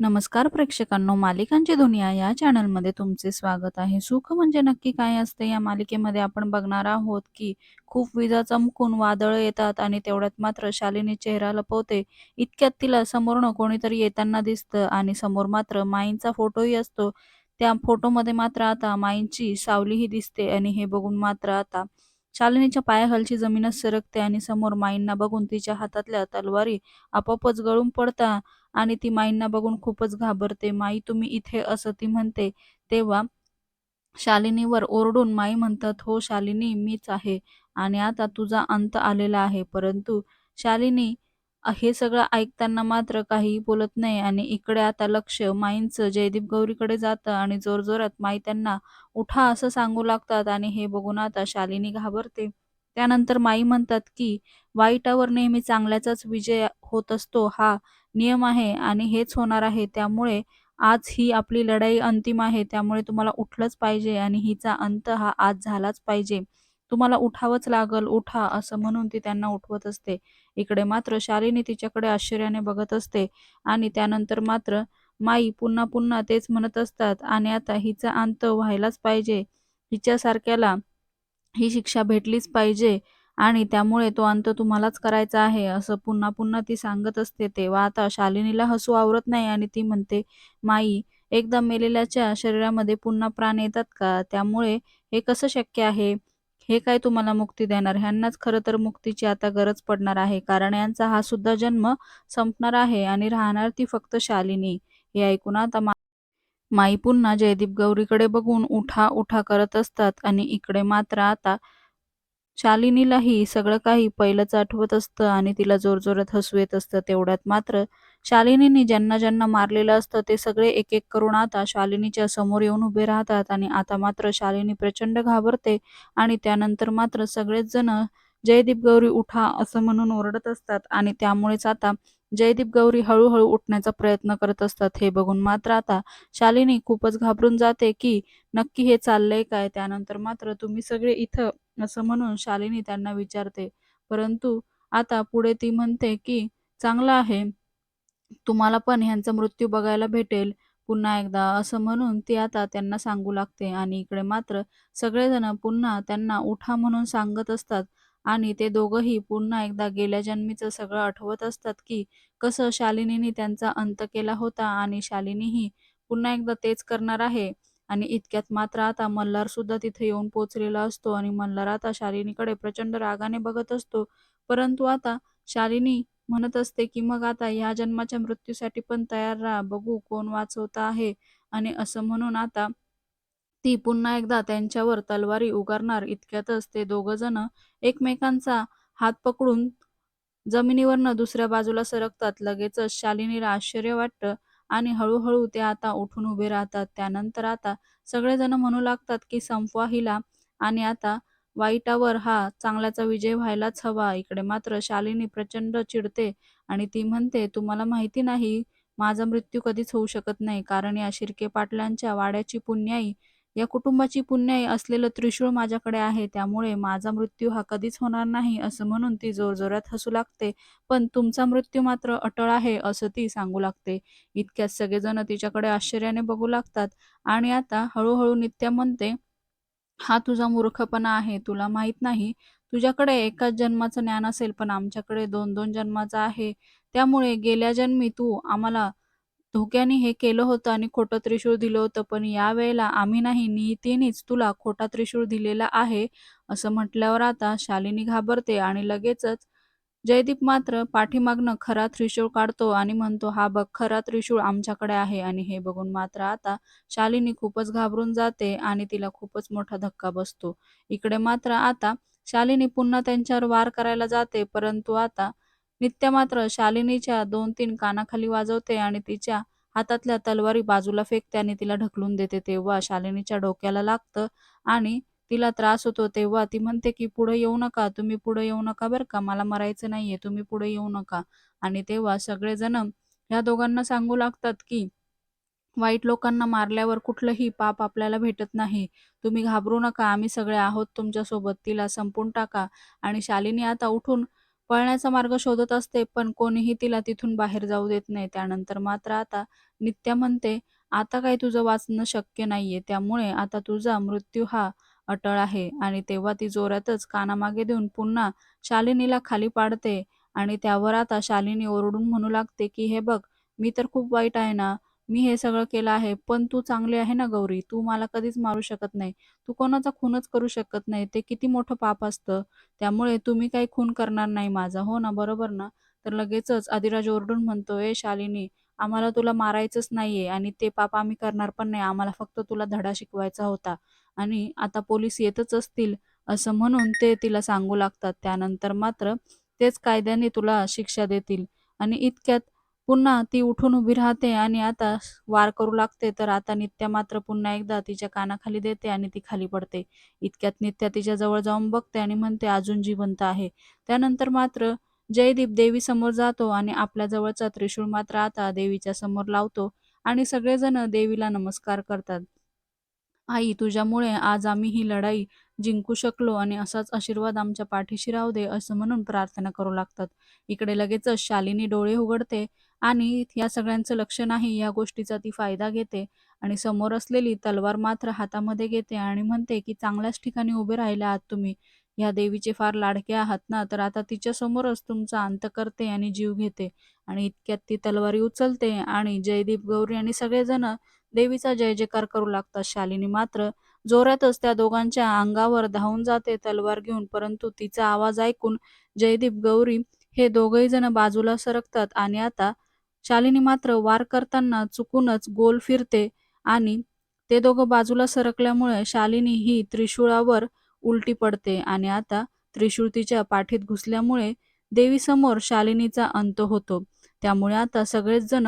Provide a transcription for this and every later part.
नमस्कार प्रेक्षकांनो, मालिकांची दुनिया या चॅनलमध्ये तुमचे स्वागत आहे. सुख म्हणजे नक्की काय असते? या मालिकेमध्ये आपण बघणार आहोत की खूप विजा चमकून वादळं येतात आणि तेवढ्यात मात्र शालिनी चेहरा लपवते. इतक्यात तिला समोरनं कोणीतरी येताना दिसतं आणि समोर मात्र माईंचा फोटोही असतो. त्या फोटोमध्ये मात्र आता माईंची सावलीही दिसते आणि हे बघून मात्र आता शालिनीच्या पायाखालची जमीनच सरकते आणि समोर माईंना बघून तिच्या हातातल्या तलवारी आपोआपच गळून पडता आणि ती माईंना बघून खूपच घाबरते. "माई तुम्ही इथे" असं ती म्हणते. तेव्हा शालिनीवर ओरडून माई म्हणतात, "हो शालिनी मीच आहे आणि आता तुझा अंत आलेला आहे." परंतु शालिनी हे सगळं ऐकताना मात्र काहीही बोलत नाही आणि इकडे आता लक्ष माईंचं जयदीप गौरीकडे जातं आणि जोरजोरात माई त्यांना उठा असं सांगू लागतात आणि हे बघून आता शालिनी घाबरते. त्यानंतर माई म्हणतात, की "वाईटावर नेहमी चांगल्याचाच विजय होत असतो. हा नियम आहे आणि हेच होणार आहे. त्यामुळे आज ही आपली लढाई अंतिम आहे. त्यामुळे तुम्हाला उठलंच पाहिजे आणि हिचा अंत हा आज झालाच पाहिजे. तुम्हाला उठावंच लागल, उठा." असं म्हणून ती त्यांना उठवत असते. इकडे मात्र शालिनी तिच्याकडे आश्चर्याने बघत असते आणि त्यानंतर मात्र माई पुन्हा पुन्हा तेच म्हणत असतात आणि आता हिचा अंत व्हायलाच पाहिजे. हिच्यासारख्याला ही शिक्षा भेटलीच पाहिजे आणि त्यामुळे तो अंत तुम्हालाच करायचा आहे, असं पुन्हा पुन्हा ती सांगत असते. तेव्हा आता शालिनीला हसू आवरत नाही आणि ती म्हणते, "माई, एकदा मेलेल्याच्या शरीरामध्ये पुन्हा प्राण येतात का? त्यामुळे हे कसं शक्य आहे? हे काय तुम्हाला मुक्ती देणार? ह्यांनाच खरं तर मुक्तीची आता गरज पडणार आहे, कारण यांचा हा सुद्धा जन्म संपणार आहे आणि राहणार ती फक्त शालिनी." हे ऐकून आता मा माई पुन्हा जयदीप गौरीकडे बघून उठा उठा करत असतात आणि इकडे मात्र आता शालिनीलाही सगळं काही पहिलंच आठवत असतं आणि तिला जोरजोरात हसू येत असतं. तेवढ्यात मात्र शालिनीने ज्यांना ज्यांना मारलेलं असतं ते सगळे एक एक करून आता शालिनीच्या समोर येऊन उभे राहतात आणि आता मात्र शालिनी प्रचंड घाबरते आणि त्यानंतर मात्र सगळेच जण जयदीप गौरी उठा असं म्हणून ओरडत असतात आणि त्यामुळेच आता जयदीप गौरी हळूहळू उठण्याचा प्रयत्न करत असतात. हे बघून मात्र आता शालिनी खूपच घाबरून जाते की नक्की हे चाललंय काय? त्यानंतर मात्र तुम्ही सगळे इथं असं म्हणून शालिनी त्यांना विचारते. परंतु आता पुढे ती म्हणते की चांगलं आहे, तुम्हाला पण ह्यांचा मृत्यू बघायला भेटेल पुन्हा एकदा, असं म्हणून ती आता त्यांना सांगू लागते आणि इकडे मात्र सगळेजण पुन्हा त्यांना उठा म्हणून सांगत असतात आणि ते दोघंही पुन्हा एकदा गेल्या जन्मीचं सगळं आठवत असतात की कसं शालिनीने त्यांचा अंत केला होता आणि शालिनीही पुन्हा एकदा तेच करणार आहे. आणि इतक्यात मात्र आता मल्हार सुद्धा तिथे येऊन पोहोचलेला असतो आणि मल्हार आता शालिनीकडे प्रचंड रागाने बघत असतो. परंतु आता शालिनी म्हणत असते की मग आता ह्या जन्माच्या मृत्यूसाठी पण तयार राहा, बघू कोण वाचवता आहे. आणि असं म्हणून आता ती पुन्हा एकदा त्यांच्यावर तलवारी उगारणार. इतक्यातच ते दोघं जण एकमेकांचा हात पकडून जमिनीवरनं दुसऱ्या बाजूला सरकतात. लगेचच शालिनीला आश्चर्य वाटतं आणि हळूहळू ते आता उठून उभे राहतात. त्यानंतर आता सगळेजण म्हणू लागतात की संपवा हिला आणि आता वाईटावर हा चांगल्याचा विजय व्हायलाच हवा. इकडे मात्र शालिनी प्रचंड चिडते आणि ती म्हणते, "तुम्हाला माहिती नाही, माझा मृत्यू कधीच होऊ शकत नाही, कारण या शिर्के पाटलांच्या वाड्याची पुण्याई, या कुटुंबाची पुण्याई असलेलं त्रिशूळ माझ्याकडे आहे. त्यामुळे माझा मृत्यू हा कधीच होणार नाही." असं म्हणून ती जोरजोरात हसू लागते. "पण तुमचा मृत्यू मात्र अटळ आहे," असं ती सांगू लागते. इतक्यात सगळेजण तिच्याकडे आश्चर्याने बघू लागतात आणि आता हळूहळू नित्या म्हणते, "हा तुझा मूर्खपणा आहे. तुला माहीत नाही, तुझ्याकडे एकाच जन्माचं ज्ञान असेल, पण आमच्याकडे दोन दोन जन्माचं आहे. त्यामुळे गेल्या जन्मी तू आम्हाला धोक्याने हे केलं होतं आणि खोटं त्रिशूळ दिलं होतं, पण यावेळेला आम्ही नाही, निहितीनेच तुला खोटा त्रिशूळ दिलेला आहे." असं म्हटल्यावर आता शालिनी घाबरते आणि लगेचच जयदीप मात्र पाठीमागनं खरा त्रिशूळ काढतो आणि म्हणतो, "हा बघ, खरा त्रिशूळ आमच्याकडे आहे." आणि हे बघून मात्र आता शालिनी खूपच घाबरून जाते आणि तिला खूपच मोठा धक्का बसतो. इकडे मात्र आता शालिनी पुन्हा त्यांच्यावर वार करायला जाते, परंतु आता नित्या मात्र शालिनीच्या 2-3 कानाखाली वाजवते आणि तिच्या हातातल्या तलवारी बाजूला फेकते आणि तिला ढकलून देते. तेव्हा शालिनीच्या डोक्याला लागतं आणि तिला त्रास होतो. तेव्हा ती म्हणते की "पुढे येऊ नका, तुम्ही पुढे येऊ नका बरं का, मला मरायचं नाहीये, तुम्ही पुढे येऊ नका." आणि तेव्हा सगळेजण ह्या दोघांना सांगू लागतात की वाईट लोकांना मारल्यावर कुठलंही पाप आपल्याला भेटत नाही. तुम्ही घाबरू नका, आम्ही सगळे आहोत तुमच्यासोबत. तिला संपवून टाका. आणि शालिनी आता उठून पळण्याचा मार्ग शोधत असते पण कोणीही तिला तिथून बाहेर जाऊ देत नाही. त्यानंतर मात्र आता नित्या म्हणते, "आता काही तुझं वाचणं शक्य नाहीये. त्यामुळे आता तुझा मृत्यू हा अटळ आहे." आणि तेव्हा ती जोरातच कानामागे देऊन पुन्हा शालिनीला खाली पाडते आणि त्यावर आता शालिनी ओरडून म्हणू लागते, की "हे बघ, मी तर खूप वाईट आहे ना. मी हे सगळं केलं आहे. पण तू चांगली आहे ना गौरी. तू मला कधीच मारू शकत नाही. तू कोणाचा खूनच करू शकत नाही. ते किती मोठं पाप असतं. त्यामुळे तुम्ही काही खून करणार नाही माझा. हो ना, बरोबर ना?" तर लगेचच आदिराज ओरडून म्हणतो, "ए शालिनी, आम्हाला तुला मारायचंच नाहीये आणि ते पाप आम्ही करणार पण नाही. आम्हाला फक्त तुला धडा शिकवायचा होता आणि आता पोलीस येतच असतील." असं म्हणून ते तिला सांगू लागतात. त्यानंतर मात्र तेच कायद्याने तुला शिक्षा देतील आणि इतक्यात पुन्हा ती उठून उभी राहते आणि आता वार करू लागते. तर आता नित्या मात्र पुन्हा एकदा तिच्या कानाखाली देते आणि ती खाली पडते. इतक्यात नित्या तिच्या जवळ जाऊन बघते आणि म्हणते, "अजून जिवंत आहे." त्यानंतर मात्र जयदीप देवी समोर जातो आणि आपल्या जवळचा त्रिशूळ मात्र आता देवीच्या समोर लावतो आणि सगळेजण देवीला नमस्कार करतात. आई, तुझ्यामुळे आज आम्ही ही लढाई जिंकू शकलो आणि असाच आशीर्वाद आमच्या पाठीशी राहू दे, असं म्हणून प्रार्थना करू लागतात. इकडे लगेचच शालिनी डोळे उघडते आणि या सगळ्यांचं लक्ष नाही या गोष्टीचा ती फायदा घेते आणि समोर असलेली तलवार मात्र हातामध्ये घेते आणि म्हणते, की "चांगल्याच ठिकाणी उभे राहिले आहात तुम्ही. या देवीचे फार लाडके आहात ना, तर आता तिच्या समोरच तुमचा अंत करते आणि जीव घेते." आणि इतक्यात ती तलवारी उचलते आणि जयदीप, गौरी आणि सगळेजण देवीचा जय-जयकार करू लागतात. शालिनी मात्र जोरातच त्या दोघांच्या अंगावर धावून जाते तलवार घेऊन, परंतु तिचा आवाज ऐकून जयदीप, गौरी हे दोघही जण बाजूला सरकतात आणि आता शालिनी मात्र वार करताना चुकूनच गोल फिरते आणि ते दोघं बाजूला सरकल्यामुळे शालिनी ही त्रिशूळावर उलटी पडते आणि आता त्रिशूळ तिच्या पाठीत घुसल्यामुळे देवीसमोर शालिनीचा अंत होतो. त्यामुळे आता सगळेच जण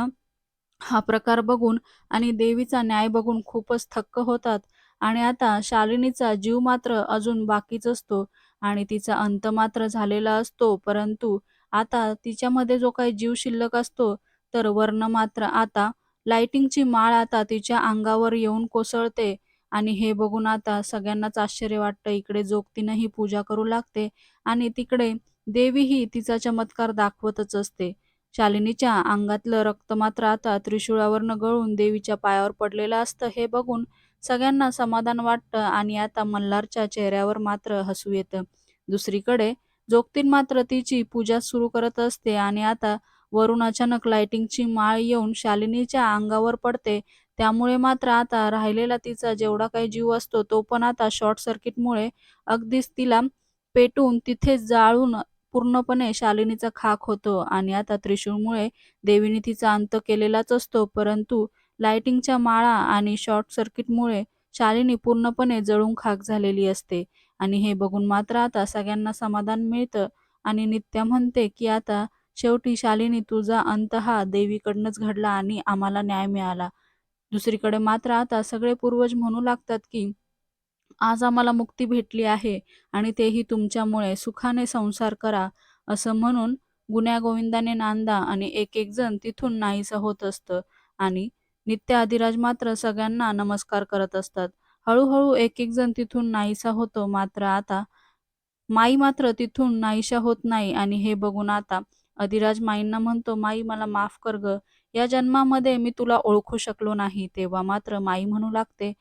हा प्रकार बघून आणि देवीचा न्याय बघून खूपच थक्क होतात आणि आता शालिनीचा जीव मात्र अजून बाकीच असतो आणि तिचा अंत मात्र झालेला असतो. परंतु आता तिच्यामध्ये जो काही जीव शिल्लक असतो, तर वर्ण मात्र आता लाइटिंगची माळ आता तिच्या अंगावर येऊन कोसळते आणि हे बघून आता सगळ्यांनाच आश्चर्य वाटतं. इकडे जोगतीनं पूजा करू लागते आणि तिकडे देवीही तिचा चमत्कार दाखवतच असते. शालिनीच्या अंगातलं रक्त मात्र आता त्रिशूळावरनं गळून देवीच्या पायावर पडलेलं असतं. हे बघून सगळ्यांना समाधान वाटतं आणि आता मल्हारच्या चेहऱ्यावर मात्र हसू येतं. दुसरीकडे जोगतीन मात्र तिची पूजा सुरू करत असते आणि आता वरून अचानक लाइटिंगची माळ येऊन शालिनीच्या अंगावर पडते. त्यामुळे मात्र आता राहिलेला तिचा जेवढा काही जीव असतो, तो पण आता शॉर्ट सर्किटमुळे अगदीच तिला पेटून तिथे जाळून पूर्णपणे शालिनीचा खाक होतो आणि आता त्रिशूळमुळे देवीने तिचा अंत केलेलाच असतो. परंतु लाइटिंगच्या माळा आणि शॉर्ट सर्किटमुळे शालिनी पूर्णपणे जळून खाक झालेली असते आणि हे बघून मात्र आता सगळ्यांना समाधान मिळतं आणि नित्या म्हणते, की "आता शेवटी शालिनी तुझा अंत हा देवीकडनंच घडला आणि आम्हाला न्याय मिळाला." दुसरीकडे मात्र आता सगळे पूर्वज म्हणू लागतात, की "आज आम्हाला मुक्ती भेटली आहे आणि तेही तुमच्यामुळे. सुखाने संसार करा." असं म्हणून गुण्यागोविंदाने नांदा आणि एक-एक जण तिथून नाहीसं होत असतं आणि नित्य आदिराज मात्र सगळ्यांना नमस्कार करत असतात. हळूहळू एक-एक जण तिथून नाहीसा होतो. मात्र आता माई मात्र तिथून नाहीशा होत नाही आणि हे बघून आता अधिराज माईंना म्हणतो, "माई मला माफ कर गं. या जन्मामध्ये मी तुला ओळखू शकलो नाही." तेव्हा मात्र माई म्हणू लागते,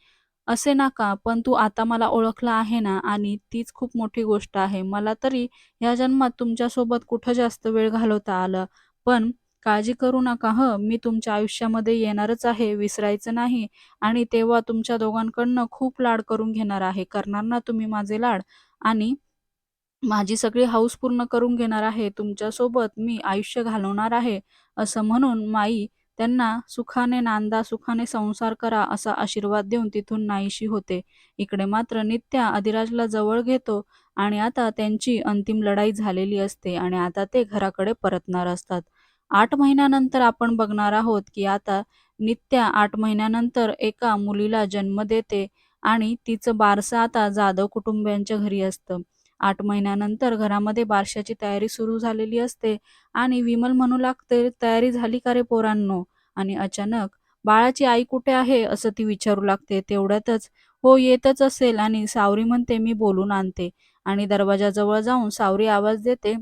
"असे नाका पण तू आता मला ओळखला आहे ना आणि तीच खूप मोठी गोष्ट आहे. मला तरी या जन्मात तुमच्यासोबत कुठं जास्त वेळ घालवता आला. पण काळजी करू नका हं, मी तुमच्या आयुष्यामध्ये येणारच आहे, विसरायचं नाही आणि तेव्हा तुमच्या दोघांकडनं खूप लाड करून घेणार आहे. करणार ना तुम्ही माझे लाड? आणि माझी सगळी हौस पूर्ण करून घेणार आहे. तुमच्यासोबत मी आयुष्य घालवणार आहे." असं म्हणून माई त्यांना सुखाने नांदा, सुखाने संसार करा असा आशीर्वाद देऊन तिथून नाहीशी होते. इकडे मात्र नित्या अधिराजला जवळ घेतो आणि आता त्यांची अंतिम लढाई झालेली असते आणि आता ते घराकडे परतणार असतात. आठ महिन्यानंतर आपण बघणार आहोत, की आता नित्या आठ महिन्यानंतर एका मुलीला जन्म देते आणि तिचं बारसं आता जाधव कुटुंबियांच्या घरी असतं. आठ महिन्यानंतर घरामध्ये बारशाची तयारी सुरू झालेली असते आणि विमल म्हणू लागते, "तयारी झाली का रे पोरांनो?" आणि अचानक "बाळाची आई कुठे आहे?" असं ती विचारू लागते. तेवढ्यातच "हो, येतच असेल" आणि सावरी म्हणते, "मी बोलून आणते." आणि दरवाजाजवळ जाऊन सावरी आवाज देते,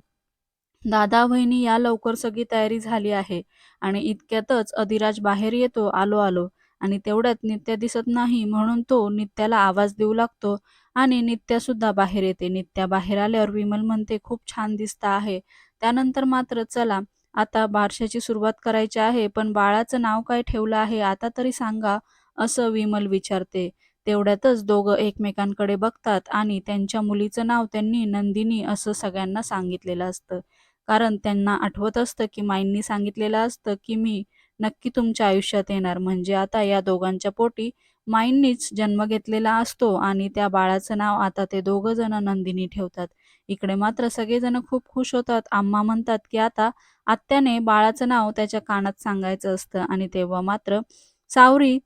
दादा बहिणी या लवकर सगळी तयारी झाली आहे आणि इतक्यातच अधिराज बाहेर येतो आलो आलो आणि तेवढ्यात नित्या दिसत नाही म्हणून तो नित्याला आवाज देऊ लागतो आणि नित्या सुद्धा बाहेर येते. नित्या बाहेर आल्यावर विमल म्हणते खूप छान दिसत आहे. त्यानंतर मात्र चला आता बारशाची सुरुवात करायची आहे पण बाळाचं नाव काय ठेवलं आहे आता तरी सांगा असं विमल विचारते. तेवढ्यातच दोघं एकमेकांकडे बघतात आणि त्यांच्या मुलीचं नाव त्यांनी नंदिनी असं सगळ्यांना सांगितलेलं असतं. कारण त्यांना आठवत असतं की माईंनी सांगितलेलं असतं की मी नक्की तुमच्या आयुष्यात येणार. म्हणजे आता या दोघांच्या पोटी माईंनीच जन्म घेतलेला असतो आणि त्या बाळाचं नाव आता ते दोघं जण नंदिनी ठेवतात. इकडे मात्र सगळेजण खूप खुश होतात. आम्हा म्हणतात की आता आत्याने बाळाचं नाव त्याच्या कानात सांगायचं असतं आणि तेव्हा मात्र सावरी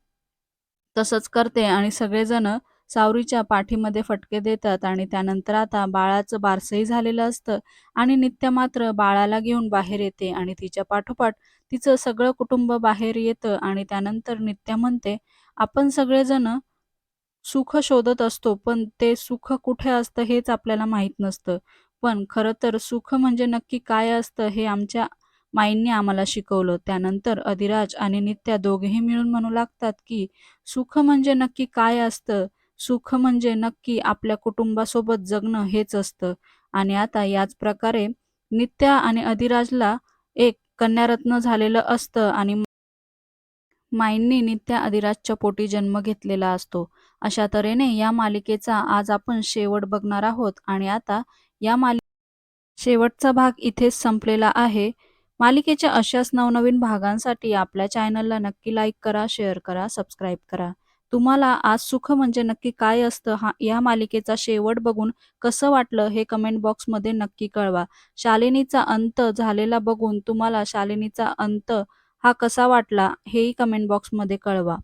तसंच करते आणि सगळेजण सावरीच्या पाठीमध्ये फटके देतात आणि त्यानंतर आता बाळाचं बारसंही झालेलं असतं आणि नित्य मात्र बाळाला घेऊन बाहेर येते आणि तिच्या पाठोपाठ तिचं सगळं कुटुंब बाहेर येतं आणि त्यानंतर नित्या म्हणते आपण सगळेजण सुख शोधत असतो पण ते सुख कुठे असतं हेच आपल्याला माहीत नसतं. पण खरं तर सुख म्हणजे नक्की काय असतं हे आमच्या माईंनी आम्हाला शिकवलं त्यानंतर अधिराज आणि नित्या दोघेही मिळून म्हणू लागतात की सुख म्हणजे नक्की काय असतं? सुख म्हणजे नक्की आपल्या कुटुंबासोबत जगणं हेच असतं. आणि आता याच प्रकारे नित्या आणि अधिराजला एक कन्यारत्न झालेलं असतं आणि माईंनी नित्या अधिराजच्या पोटी जन्म घेतलेला असतो. अशा तऱ्हेने या मालिकेचा आज आपण शेवट बघणार आहोत आणि आता या मालि शेवटचा भाग इथेच संपलेला आहे. मालिकेच्या अशाच नवनवीन भागांसाठी आपल्या चॅनलला नक्की लाईक करा शेअर करा सबस्क्राईब करा. तुम्हाला आज सुख म्हणजे नक्की काय असतं? हा या मालिकेचा शेवट बघून कसं वाटलं हे कमेंट बॉक्समध्ये नक्की कळवा. शालिनीचा अंत झालेला बघून तुम्हाला शालिनीचा अंत हा कसा वाटला हेही कमेंट बॉक्समध्ये कळवा.